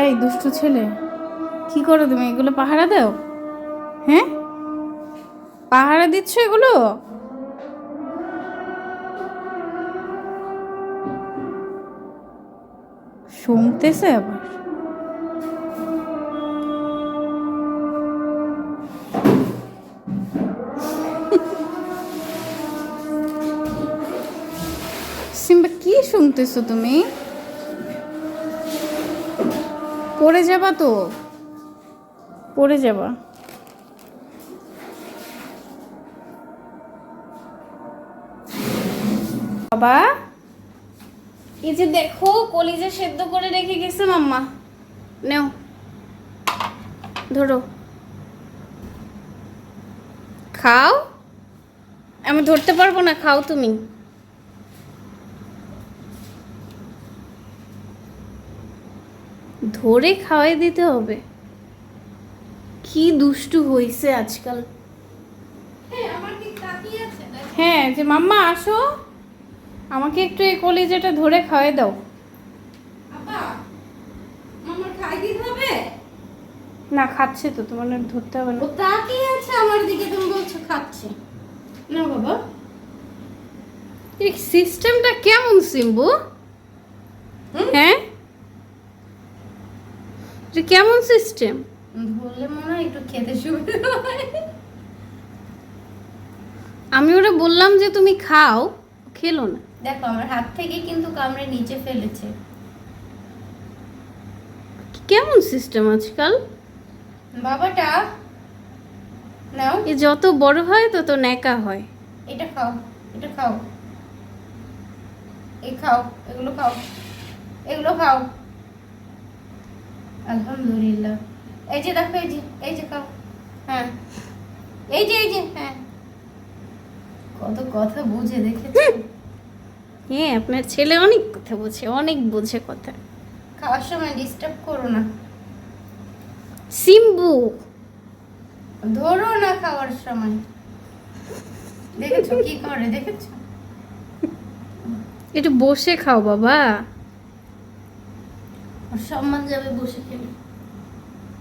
এই দুষ্টু ছেলে, কি করো তুমি এগুলো পাহারা দাও? হ্যাঁ? পাহারা দিচ্ছ এগুলো? শুনতেছে আবার। সিম্বা, কি শুনতেছো তুমি? পড়ে যাবা তো? পড়ে যাবা। বাবা এই যে দেখো কলিজা সেদ্ধ করে রেখে গেছে মাম্মা। নেও ধরো। খাও? আমি ধরতে পারব না খাও তুমি। ধরে খাওয়াই দিতে হবে। কি দুষ্টু হইছে আজকাল। হ্যাঁ যে মাম্মা আসো। আমাকে একটু এই কলিজাটা ধরে খাওয়াই দাও। না খাচ্ছে তো তোমার ধরতে হবে না। তাকিয়ে আছে আমার দিকে তুমি বলছো খাচ্ছে। না বাবা। এই সিস্টেমটা কেমন সিম্বু? হ্যাঁ? এটা কেমন সিস্টেম? ধরলে মনে হয় একটু খেতে সুবিধা হয়। আমি ওরা বললাম যে তুমি খাও খেলো না। দেখো আমার হাত থেকে কিন্তু কামড়ে নিচে ফেলেছে। কেমন সিস্টেম আজকাল? বাবাটা নাও। এ যত বড় হয় তত ন্যাকা হয়। এটা খাও এটা খাও। এই খাও এগুলো খাও। এগুলো খাও। আলহামদুলিল্লাহ। এই যে দেখো এই যে এই যে খাও হ্যাঁ। এই যে এই যে হ্যাঁ। কত কথা বুঝে দেখেছ? হ্যাঁ আপনার ছেলে অনেক কথা বোঝে অনেক বোঝে কথা। খাওয়ার সময় ডিস্টার্ব করো না। সিম্বু। ধরো না খাওয়ার সময়। দেখেছ কি করে দেখেছ? একটু বসে খাও বাবা। সম্মান যাবে বসে খেলে।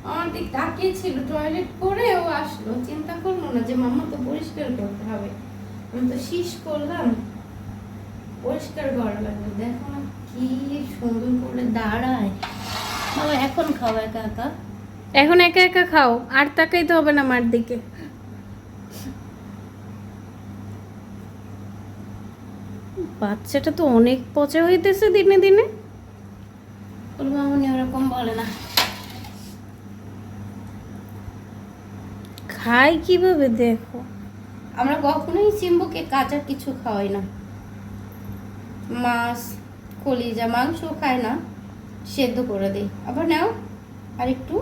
আমার দিক তাকিয়েছিল টয়লেট করে ও আসলো। চিন্তা করল না যে মাম্মা তো পরিষ্কার করতে হবে। আমি তো শীষ করলাম। পরিষ্কার করা লাগবে দেখো না কি সুন্দর করে দাঁড়ায়। বাবা এখন খাও একা একা। এখন একা একা খাও আর তাকাইতে হবে না মার দিকে। বাচ্চাটা তো অনেক পচা হইতেছে দিনে দিনে। ওরকম বলে না। খাই কীভাবে দেখো? আমরা কখনোই সিম্বুকে কাঁচা কিছু খাওয়াই না। মাছ, কলিজা মাংস খায় না। সেদ্ধ করে দিই। আবার নাও আর একটু